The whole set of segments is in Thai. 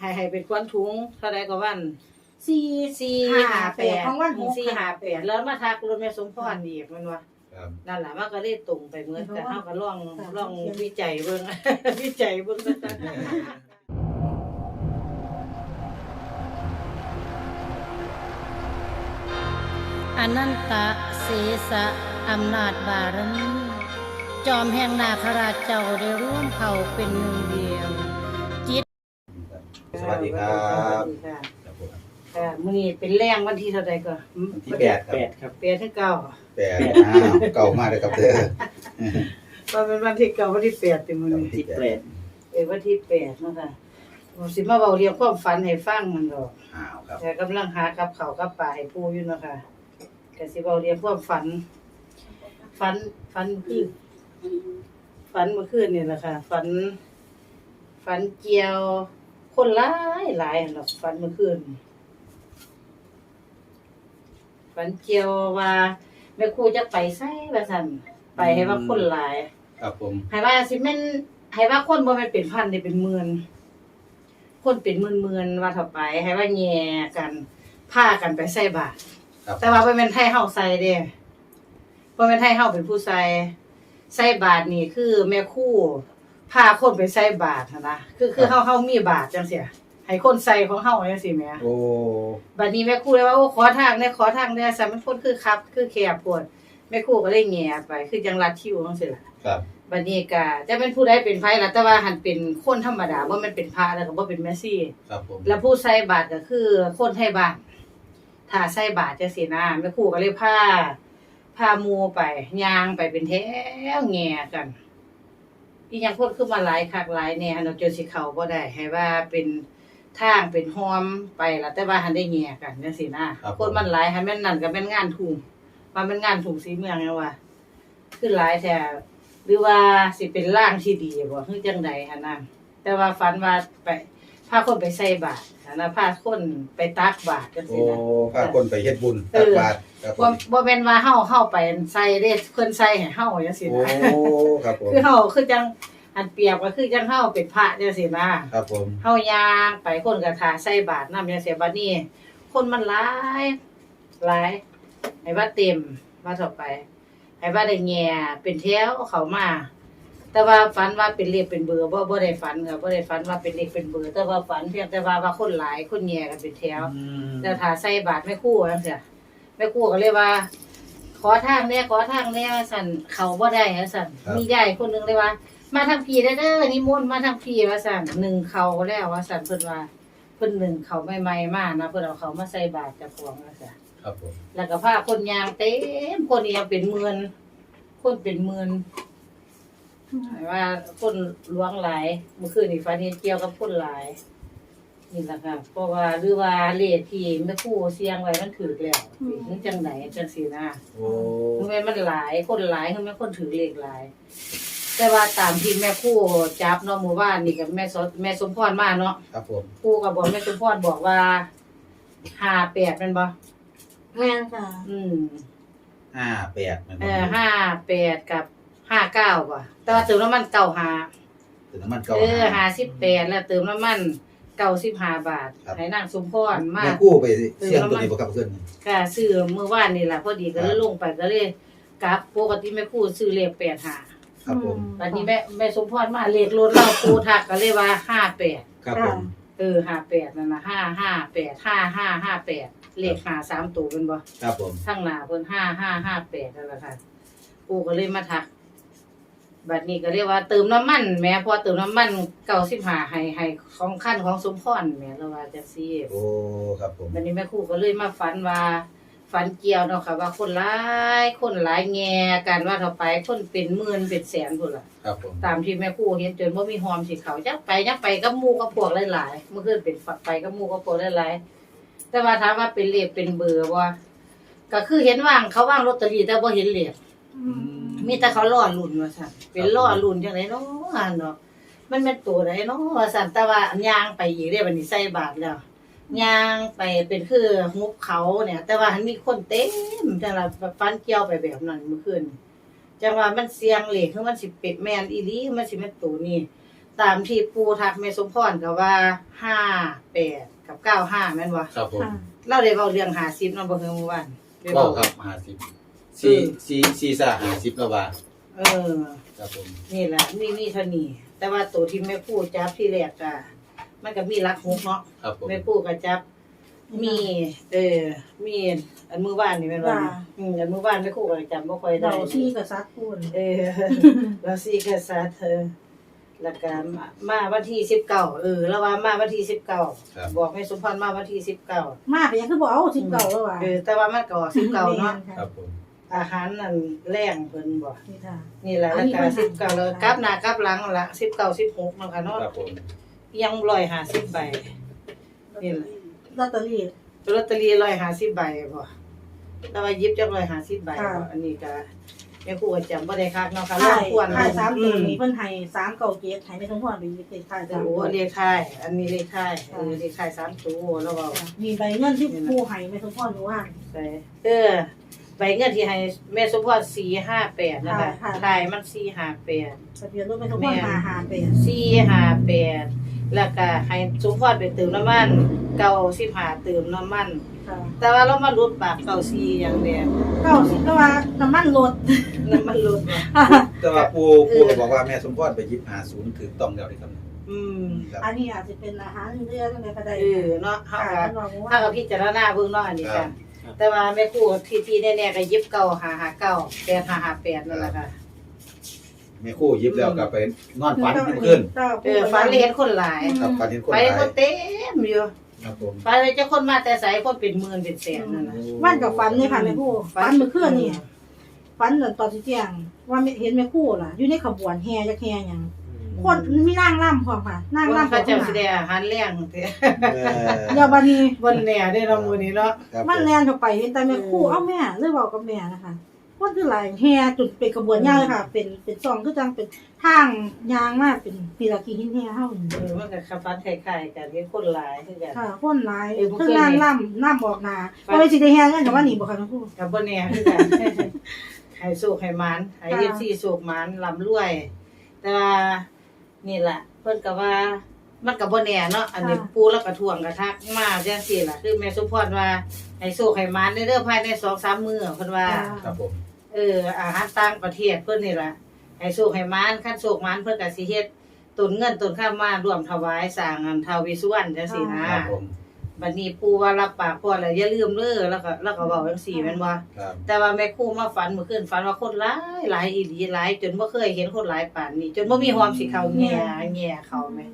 ให้ให้เป็นควันถุงเท่าใดก็วันสี่สี่ห้าแปดของวันหกสี่ห้าแปดแล้วมาทักรถแม่สมพรอีกมันว่าครับนั่นแหละมันก็ได้ตรงไปเหมือนกันเฮาก็ลองค่ะลองวิจัยเบิ่งวิจัยเบิ่งซะจ้ะอนันตะเสสะอำนาจบารมีจอมแห่งนาคราชเจ้าได้ร่วมเขาเป็นหนึ่งเดียวส วัสดีครับสวัสดีค่ะครับผมค่ะมื้อนี้เป็นแรงวันที่เท่าใดก็วันที่แปดครับแปดครับแปดถึงเก้าแปดอ้าวเก่ามากเลยครับเด้อว่าเป็นวันที่เก้าวันที่แปดติมื้อนี้ที่แปดเป็นวันที่แปดเนาะค่ะผมสิมาเว้าเรียงความฝันให้ฟังมันดอกอ้าวครับแต่กำลังหากับเขากับปลาให้ปูอยู่เนาะค่ะก็สิเว้าเรียงความฝัน ฝันฝันคือฝันเมื่อคืนนี่แหละค่ะ ฝัน ฝันเกียว คนหลายหลายหั่นดอกฝันเมื่อคืนฝันเกี่ยวว่าแม่ครูจะไปไสว่าซั่นไปให้ว่าคนหลายครับผมให้ว่าสิแม่นให้ว่าคนบ่แม่นเป็นพันได้เป็นหมื่นคนเป็นหมื่นๆว่าเท่าไป ให้ว่าแย่กันพากันไปใส่บาตรครับแต่ว่าบ่แม่นไทยเฮาใส่เด้บ่แม่นไทยเฮาเป็นผู้ใส่ใส่บาตรนี่คือแม่ครู พาคนไปใส่บาตรหั้นนะคือคือเฮาเฮามีบาตรจังซี่ให้คนใส่ของเฮาจังซี่แหมโอ้บัดนี้แม่ครูเลยว่าโอ้ขอทางแหน่ขอทางแหน่ซะมันคนคือคับ คือแคบปวดแม่ครูก็เลยแหง่ไป คือจังลัดคิวจังซี่ล่ะครับบัดนี้ก็จะเป็นผู้ใดเป็นไผล่ะแต่ว่าหันเป็นคนธรรมดาบ่แม่นเป็นพระแล้วก็บ่เป็นแม่ชีครับผมแล้วผู้ใส่บาตรก็คือคนไทยบ้านถ้าใส่บาตรจังซี่นะแม่ครูก็เลยพาพาหมู่ไปย่างไปเป็นแถวแง่กัน อีหยังคนคือมาหลายคักหลายแหน่หันเอาจนสิเข้าบ่ได้ให้ว่าเป็นทางเป็นหอมไปล่ะแต่ว่าหันได้แง่กันจังซี่นะคนมันหลายให้แม่นนั่นก็แม่นงานทุ่งว่ามันงานทุ่งสีเมืองจังว่าคือหลายแท้หรือว่าสิเป็นร่างที่ดีบ่คือจังใดหั่นน่ะแต่ว่าฝันว่าไป พาคนไปใส่บาตรหั่นน่ะพาคนไปตักบาตรจังโอ้ซี่นะ พาคนไปเฮ็ดบุญตักบาตรครับผบ่มบ่แม่นว่าเฮาเฮาไปใส่เด้เพิ่นใส่ให้เฮาจังซี่โอ้นะครับผมคือเฮาคือจังอันเปรียบก็คือจังเฮาเป็นพระจังซี่นะครับผมเฮาย่างไปคนก็ท่าใส่บาตรนำจังซี่บัดนี้ คนมันหลายหลายให้ว่าเต็มว่าต่อไปให้ว่าได้แง่เป็นแถวเข้ามา แต่ว่าฝันว่าเป็นเลขเป็นเบอร์บ่บ่ได้ฝันค่ะบ่ได้ฝันว่าเป็นเลขเป็นเบอร์แต่ว่าฝันเพียงแต่ว่าว่าคนหลายคนแง่กันเป็นแถวอืมแล้วถ้าใส่บาตรแม่ครู่จังซี่แม่ครู่ก็เลยว่า ขอทางแน่ขอทางแน่ว่าซั่นเขาบ่ได้ว่าซั่นมียายคนหนึงเลยว่า มาทางพี่ได้เด้อนิมนต์มาทางพี่ว่าซั่นหนึ่งเขาแล้วว่าซั่นเพิ่นว่าเพิ่นหนึ่งเขาใหม่ๆมานะเพิ่นเอาเขามาใส่บาตรเจ้าของว่าซั่นครับผมแล้วก็พาคนยางเต็มคนนี่ยังเป็นหมื่นคนเป็นหมื่นหมาย ว่าคนหลวงหลายเมื่อคืนนี่ฝันเห็นเกี่ยวกับคนหลาย นี่แหละค่ะเพราะว่าหรือว่าเลขที่แม่ครู่เสียงไว้มันถือแล้วมันจังไหนจังสีนะโอ้คือแม่นมันหลายคนหลายคือแม่นคนถือเลขหลาย แต่ว่าตามที่แม่ครู่จับเนาะหมู่บ้านนี่กับแม่สมแม่สมพรมาเนาะครับผมครู่ก็บอกแม่สมพรบอกว่าห้าแปดแมันบ่แม่นค่ะอืมห้าแปดมันเออห้าแปดกับ ห้าเก้าป่ะแต่ว่าเติมน้ำมันเก้าห้าถึงน้ำมันเก่าเออห้าสิบแปดแล้วเติมน้ำมันเก้าสิบห้าบาทครับให้นางสมพรมาแม่กู้ไปเสี่ยงตัวนี้บ่ครับเพื่อนก็ซื้อเมื่อวานนี่แหละพอดีก็เลยลงไปก็เลยกลับปกติแม่ครู่ซื้อเลขแปดห้าครับผมตอนนี้แม่แม่สมพรมาเลขรถเราครูทักก็เลยว่าห้าแปดครับผมเออห้าแปดนั่นนะห้าห้าแปดห้าห้าห้าแปดเลขหาสามตัวเป็นบ่ครับผมทั้งหน้าเพิ่นห้าห้าห้าแปดนั่นแหละค่ะปูก็เลยมาทัก บัดนี้ก็เรียกว่าเติมน้ำมันแหม่พอเติมน้ำมันเก้าสิบห้าให้ให้ของขั้นของสมพรแหม่แล้วว่าจังซี่โอ้ครับผม บัดนี้แม่ครูก็เลยมาฝันว่า ฝันเกี่ยวเนาะค่ะ ว่าคนหลายคนหลายแง่กันว่าเท่าไปคนเป็นหมื่นเป็นแสนพุ่นล่ะ ครับผม ตามที่แม่ครูเห็นจนบ่มีหอมสิเขาจักไปจักไปกับหมู่กับพวกหลายๆเมื่อคืนเป็นฝักไปกับหมู่กับพวกหลายๆแต่ว่าถามว่าเป็นเลขเป็นเบอร์บ่ก็คือเห็นว่างเขาว่างลอตเตอรี่แต่บ่เห็นเลขมี แต่เขาล่อลุ่นว่าซั่นเป็นล่อลุ่นจังไดเนาะอันเนาะมันเป็นตัวใดเนาะว่าซั่นแต่ว่าย่างไปอีกเด้บัดนี้ใส่บาทแล้วย่างไปเป็นคือฮุบเขาเนี่ย แต่ว่ามันมีคนเต็มจังละฟันเกี่ยวไปแบบนั้นเมื่อคืนจังว่ามันเสียงเหล็กคือมันสิเป็ดแม่นอีหลีมันสิแม่นตัวนี้ตามที่ปูทักแม่สมพรก็ว่าห้าแปดกับเก้าห้าแม่นบ่ครับผมค่ะเราได้เว้าเรื่องหาซิปเนาะบ่เฮือเมื่อวานได้ก็เว้าครับห้าสิบ สี่สี่สี่ซ่าห้าสิบแล้วว่าเออ ครับผมนี่แหละมีมีเท่านี้แต่ว่าตัวที่แม่พูดจับที่แรกอะมันก็มีรักฮุกเนาะครับผมแม่พูดก็จับ มี เออ มีอันมือบ้านนี่แม่นว่าจ้ะอืมอันมือบ้านแม่ครูก็จำบ่ค่อยได้ เราที่กับซักพูนเออ เราซีกษัตริย์เธอแล้วก็มามาวันที่19เออแล้วว่ามาวันที่19ครับบอกแม่สมพรมาวันที่19มาเป็นยังคือบอกเอาสิบเก่าแล้วว่ะเออแต่ว่ามันก็ออก19เนาะแม่ครับผม อาหารนั่นแรงเพิ่นบ่นี่ค่ะนี่แหละอัแล้นวนี้ก็เพิ่นสิบเก้าให้แล้วกลับหน้ากลับหลังนั่นละสิบเก้าสิบหกเนาะค่ะเนาะครับผมยังร้อยห้าสิบใบนี่แหละลอตเตอรี่ ลอตเตอรี่ร้อยห้าสิบใบบ่แต่ว่าหยิบจักร้อยห้าสิบใบค่ะ บ่อันนี้ก็แม่ครูก็จำบ่ได้คักเนาะค่ะรถ่าอยบควรถ่ายสามตัวอืนี้เพิ่นให้สามเก่าเจ็ดให้ไม่ต้องพอไปยึดติดถ่ายสามโอ้ตัวเลขท้ายอันนี้เลขท้ายเออเลขท้ายสามตัวแล้วก็ มีใบเงินที่ผู้ให้ไม่ต้องพอรู้ว่าใส่เออ ใบเงินที่ให้แม่สมพร458นะคะค่ะท้ายมัน458ทะเบียนรถไม่ต้องพอหาหาเป็นสี่ห้าแปดแล้วก็ให้สมพรไปเติมน้ำมันเก้าสิบห้าเติมน้ำมัน ค่ะแต่ว่าเรามาลดปากเก้าสี่อย่างเดียวเก้าสิบก็ว่าน้ำมันลดน้ำมันลดเนี่ยแต่ว่าปูปูก็บอกว่าแม่สมพรไปหยิบหาศูนย์ถือต้องแล้วนี่ครับอืมครับอันนี้อาจจะเป็นอาหารเรืออะไรก็ได้เออเนาะเฮาค่ะก็ท่านบอกว่าเฮาก็พิจารณาเบิ่งเนาะอันนี้ครัค่ะบ แต่ว่าแม่ครูที่ที่แน่ๆก็ยิบเก้าหาหาเก้าแปดหาหาแปดนั่นแหละค่ะแม่ครู่หยิบแล้วก็ไปนอนฝันขึ้นเออฝันเลยเห็นคนหลายครับฝันเห็นคนไปหลายคนเต็มอยู่ครับผมไปเลยเจ้าคนมาแต่ไสคนเป็นหมื่นเป็นแสนนั่นน่ะ วันกับฟันเนี่ยค่ะแม่ผู้ฟันเมื่อคืนนี่ฟันตอนที่เที่ยงว่าเห็นแม่คู่ล่ะ อยู่ในขบวนแห่จะแห่หยัง คนมีนางร่ำพร้อมค่ะนางคนร่ำพร้เขาอมเจ้าสิได้อาหารแรงเด้อเออเดี๋ยวบัดนี้บนแหน่ได้ลำมือนี้เนาะ ครับมันแลนเข้าไปเห็นแต่แม่คู่เอ้าแม่เลยบอกกับแม่นะคะคนคือหลายแห่จุดเป็นขบวนยาวเลยค่ะ เป็นเป็นซองคือจังเป็นทางยางมากเป็นปีละกี่หินแห่เฮานี่เออมันก็ขับฟันคล้ายๆกันมีคนหลายคือกัน ค่ะ คนหลายเออบ่เคยคือนางร่ำน้ำบอกนาว่าไปสิได้แห่กันกับว่านี่บ่ค่ะแม่คู่กับบนแหน่คือกันให้โศกให้หมันให้ค่ะเอฟซีโศกหมันลำรวย แต่ว่า นี่แหละเพิ่นก็ว่ามันกับบนแหน่เนาะอันนี้ปูแล้วก็ทวงกระทักมาจังซี่ล่ะ คือแม่สมพรว่าให้โศกให้หมันในเด้อภายใน2-3มื้อเพิ่นว่า ครับผม เอออาหารต่างประเทศเพิ่นนี่ล่ะให้โชคให้มานคันโชคมานเพิ่นก็สิเฮ็ดตุนเงินตุนข้ามมาร่วมถวายสร้างอันท้าววิสุวรรณจังซี่นะครับผม บัดนี้ปู่ว่ารับปากพ่อแล้วอย่าลืมเด้อแล้วก็แล้วก็เว้าจังซี่แม่นบ่ครับแต่ว่าแม่ครูมาฝันเมื่อคืนฝันว่าคนหลายหลายอีหลีหลาย จนบ่เคยเห็นคนหลายปานนี้จนบ่มีหอมสิเข้าแง่แง่เข้าแม่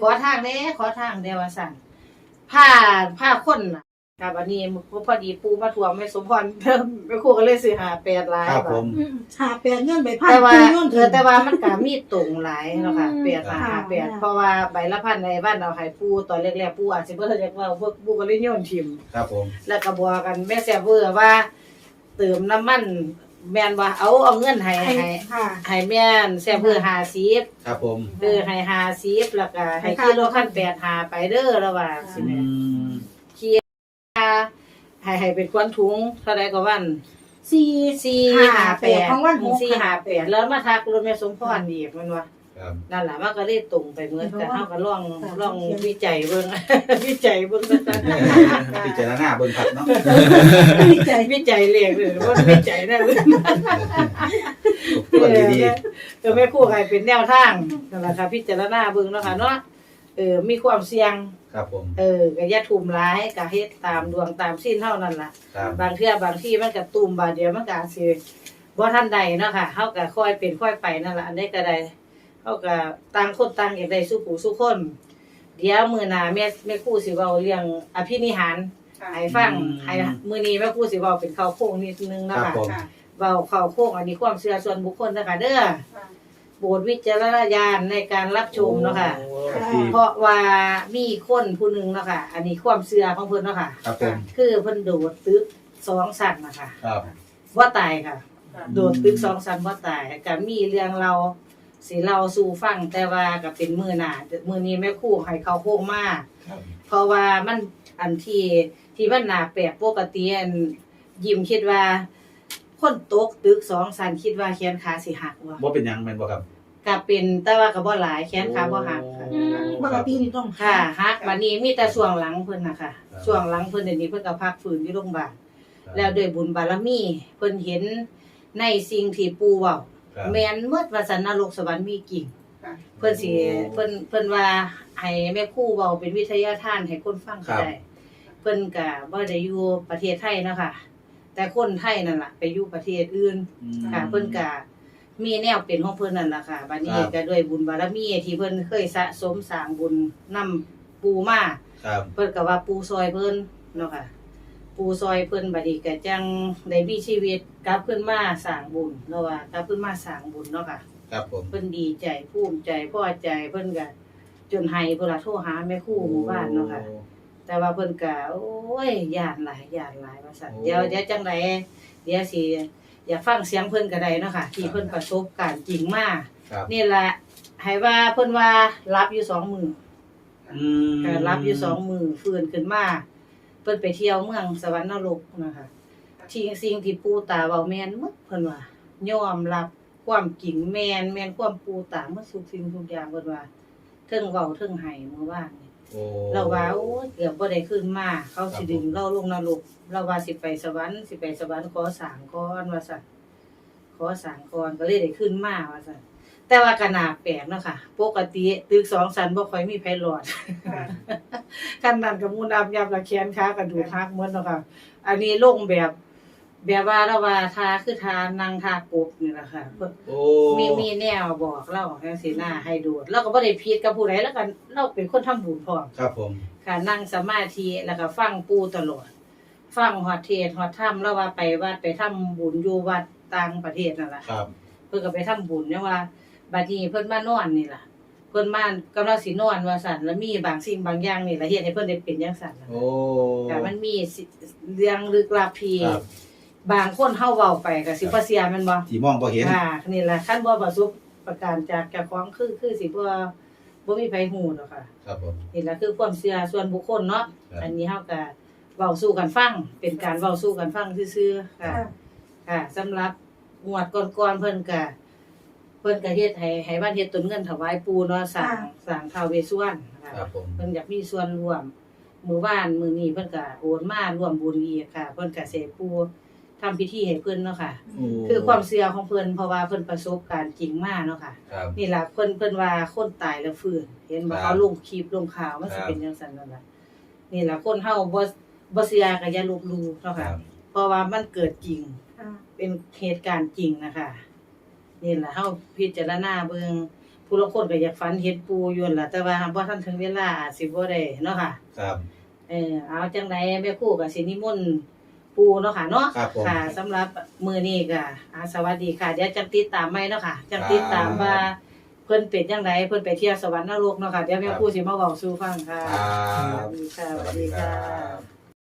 ขอทางแหน่ขอทางแหน่ว่าซั่นผ้าผ้าคนน่ะ ครับอันนี้พอดีปู่มาทวงแม่สมพรแม่ครูก็เลยสิหาแปดหลายครับบาทผม หาแปลงเงินไปพันแต่ว่าปีเงินเออแต่ว่ามันก็มีตรงหลายเนาะค่ะอืมเปลี่ยนมาค่ะหาเปลี่ยนเพราะว่าใบละพันในบ้านเราให้ปูตอนแรกๆปูอาจสิบ่รู้จักว่าพวกปูก็เลยโยนทิ่มครับผม แล้วก็บอกกันแม่แซ่บเวอร์ว่าเติมน้ำมันแม่นว่าเอาเอาเงินให้ให้ให้ค่ะให้แม่นแซ่บเวอร์50ครับผมเออให้50แล้วก็ให้ให้ค่ากิโลคัน8หาไปเด้อแล้วว่าสิอืแม่ม ให้ให้เป็นควนถุงเท่าใดก็วันสี่สี่หาแปดของวันหกสี่หาแปดแล้วมาทักรถแม่สมพรอีกมันว่าครับนั่นแหละมันก็เลยตรงไปเหมือนกันเฮาก็ลองค่ะลองวิจัยเบิ่งวิจัยเบิ่งซะพิจารณาเบิ่งครับเนาะดีใจวิจัยเลขเลยว่าวิจัยได้เบิ่งตัวดีเออแม่ครู่ให้เป็นแนวทางนั่นแหละค่ะพิจารณาเบิ่งเนาะค่ะเนาะ เออ มีความเสี่ยงๆครับผม เออก็อย่าทุ่มร้ายก็เฮ็ดตามดวงตามสิ้นเท่านั้นล่ะ ครับบางเทื่อบางที่มันก็ตุ่มบาดเดียวมันก็อาจสิบ่ทันใดเนาะค่ะเฮาก็ค่อยเป็นค่อยไปนั่นล่ะอันใดก็ได้เฮาก็ต่างคนต่างอยากได้สู้ผู้สู้คน เดี๋ยวมื้อหน้าแม่แม่ครูสิเว้าเรื่องอภินิหารให้ฟังให้มื้อนี้แม่ครูสิเว้าเป็นข้าวโพงนิดนึงครัเนาะบค่ะผมเว้าข้าวโพงอันนี้ความเชื่อส่วนบุคคลนะคะเด้อ โปรดวิจารณญาณในการรับชมเนาะค่ะโอ้ดีเพราะว่ามีคนผู้หนึงเนาะค่ะ อันนี้ความเชื่อของเพิ่นเนาะค่ะ ครับผมคือเพิ่นโดดตึกสองสั่นนะคะครับว่าตายค่ะ โดดตึกสองสันว่าตายก็มีเรื่องเราสิเราสู่ฟังแต่ว่าก็เป็นมือหนามือนี้แม่ครู่ให้เขาโค้งมากครับเพราะว่ามันอันที่ที่มันหนาแปลกปกติอันยิ้มคิดว่า คนตกตึกสองสันคิดว่าแขนขาสิหักว่ะบ่เป็นหยังแม่นบ่ครับกก็เป็นแต่ว่าก็บ่หลายแขนขาบ่หักค่ะอืมปกตินี่ต้องค่ะฮักบัดนี้มีแต่ช่วงหลังเพิ่นน่ะค่ะช่วงหลังเพิ่นเดี๋ยวนี้เพิ่นก็พักฟื้นอยู่โรงพยาบาลแล้วด้วยบุญบารมีเพิ่นเห็นในสิ่งที่ปู่เว้าครับแม่นหมดว่าสันนรกสวรรค์มีจริงค่ะเพิ่นสิเพิ่นเพิ่นว่าให้แม่ครูเว้าเป็นวิทยาทานให้คนฟังก็ได้ เพิ่นก็บ่ได้อยู่ประเทศไทยเนาะค่ะ แต่คนไทยนั่นล่ะไปอยู่ประเทศอื่นอืมค่ะ เพิ่นก็มีแนวเป็นของเพิ่นนั่นล่ะค่ะบัดนี้ครับก็ด้วยบุญบารมีที่เพิ่นเคยสะสมสร้างบุญนำปู่มาครับเพิ่นก็ว่าปู่ซอยเพิ่นเนาะค่ะ ปู่ซอยเพิ่นบัดนี้ก็จังได้มีชีวิตกลับขึ้นมาสร้างบุญเนาะว่ากลับขึ้นมาสร้างบุญเนาะค่ะครับผมเพิ่นดีใจภูมิใจพอใจเพิ่นก็จนให้เพิ่นละโทรหาแม่ครูหมู่บ้านเนาะค่ะ แต่ว่าเพิ่นก็โอ้ยย่านหลายย่านหลายว่าซั่นโอ้เดี๋ยวเดี๋ยวจังไดเดี๋ยวสิอยากฟังเสียงเพิ่นก็ได้เนาะค่ะที่เพิ่นประสบการณ์จริงมาครับนี่แหละให้ว่าเพิ่นว่ารับอยู่สองมื้ออืมก็รับอยู่สองมื้อฟื้นขึ้นมาเพิ่นไปเที่ยวเมืองสวรรค์นรกนะคะที่สิ่งที่ปู่ตาเว้าแม่นหมดเพิ่นว่ายอมรับความจริงแม่นแม่นความปู่ตาหมดทุกสิ่งทุกอย่างเพิ่นว่าเทิงเว้าเทิงให้เมื่อวานนี้ โอ้เราว่าโอ้ยเกือบบ่ได้ขึ้นมา เขาสิดึงเราลงนรกเราว่าสิไปสวรรค์สิไปสวรรค์ขอสร้างก่อนว่าซั่นขอสร้างก่อนก็เลยได้ขึ้นมาว่าซั่นแต่ว่าก็น่าแปลกเนาะค่ะปกติตึกสองสันบ่ค่อยมีไผรอดกันนั่นก็มูนำยับละแขนขากระดูกหักหมดเนาะค่ะ อันนี้ลงแบบ แบบว่าเราว่าทาคือทานั่งทากบนี่แหละค่ะเพิ่นโอ้มีมีแนวบอกเราจังซี่หน้าให้ดูดเราก็บ่ได้ผิดกับผู้ใดแล้วกันเราเป็นคนทำบุญพร้อมครับผม ค่ะนั่งสมาธิแล้วก็ฟังปู่ตลอด ฟังฮอดเทศน์ฮอดธรรมแล้วว่าไปวัดไปทำบุญอยู่วัดต่างประเทศนั่นล่ะครับ เพิ่นก็ไปทำบุญเนี่ยว่าบัดนี้เพิ่นมานอนนี่ล่ะเพิ่นมากำลังสินอนว่าซั่นแล้วมีบางสิ่งบางอย่างนี่ล่ะเฮ็ดให้เพิ่นได้เป็นจังซั่นล่ะโอ้ค่ะมันมีสิเรื่องลึกลับที่ครับ บางคนเฮาเว้าไปก็สิบ่เสียแม่นบ่ที่มองบ่เห็นค่ะนี่ล่ะคันบ่ประสบประการจากเจ้าของคือคือสิบ่บ่มีไผฮู้ดอกค่ะ ครับผม นี่แหละคือความเชื่อส่วนบุคคลเนาะ ครับ อันนี้เฮาก็เว้าสู่กันฟัง เป็นการเว้าสู่กันฟังซื่อๆค่ะค่ะ ค่ะสำหรับงวดก่อนๆเพิ่นก็เพิ่นก็เฮ็ดให้ให้บ้านเฮ็ดต้นเงินถวายปู่เนาะสร้างสร้างท้าวเวสสุวรรณค่ะ ครับผมเพิ่นอยากมีส่วนร่วม มื้อวานมื้อนี้เพิ่นก็โอนมาร่วมบุญอีกค่ะ เพิ่นก็สิให้ปู่ ทำพิธีให้เพิ่นเนาะค่ะโอ้คือความเชื่อของเพิ่นเพราะว่าเพิ่นประสบการณ์จริงมาเนาะค่ะ ครับ นี่ล่ะเพิ่นเพิ่นว่าคนตายแล้วฟื้น เห็นบ่ครับเขาลงคลิปลงข่าวมันสิครับ เป็นจังซั่นนั่นล่ะนี่ล่ะคนเฮาบ่บ่เชื่อก็อย่าลบหลู่เนาะคค่ะ รับ เพราะว่ามันเกิดจริง ค่ะเป็นเหตุการณ์จริงนะคะนี่ล่ะเฮาพิจารณาเบิ่งผู้ลางคนก็อยากฝันเห็นปูอยู่นั่นล่ะแต่ว่าบ่ทันถึงเวลาอาจสิบ่ได้เนาะค่ะ ครับ เออเอาจังไดแม่ครูก็สินิมนต์ ปูเนาะค่ะเนาะครับผม ค่ะสำหรับมื้อนี้ก็อ่าสวัสดีค่ะเดี๋ยวจังติดตามใหม่เนาะค่ะจังติดตามว่าเพิ่นเป็นจังไดเพิ่นไปเที่ยวสวรรค์นรกเนาะค่ะเดี๋ยวแม่ครูสิมาเว้าสู่ฟังค่ะครับ สวัสดีค่ะ สวัสดีครับ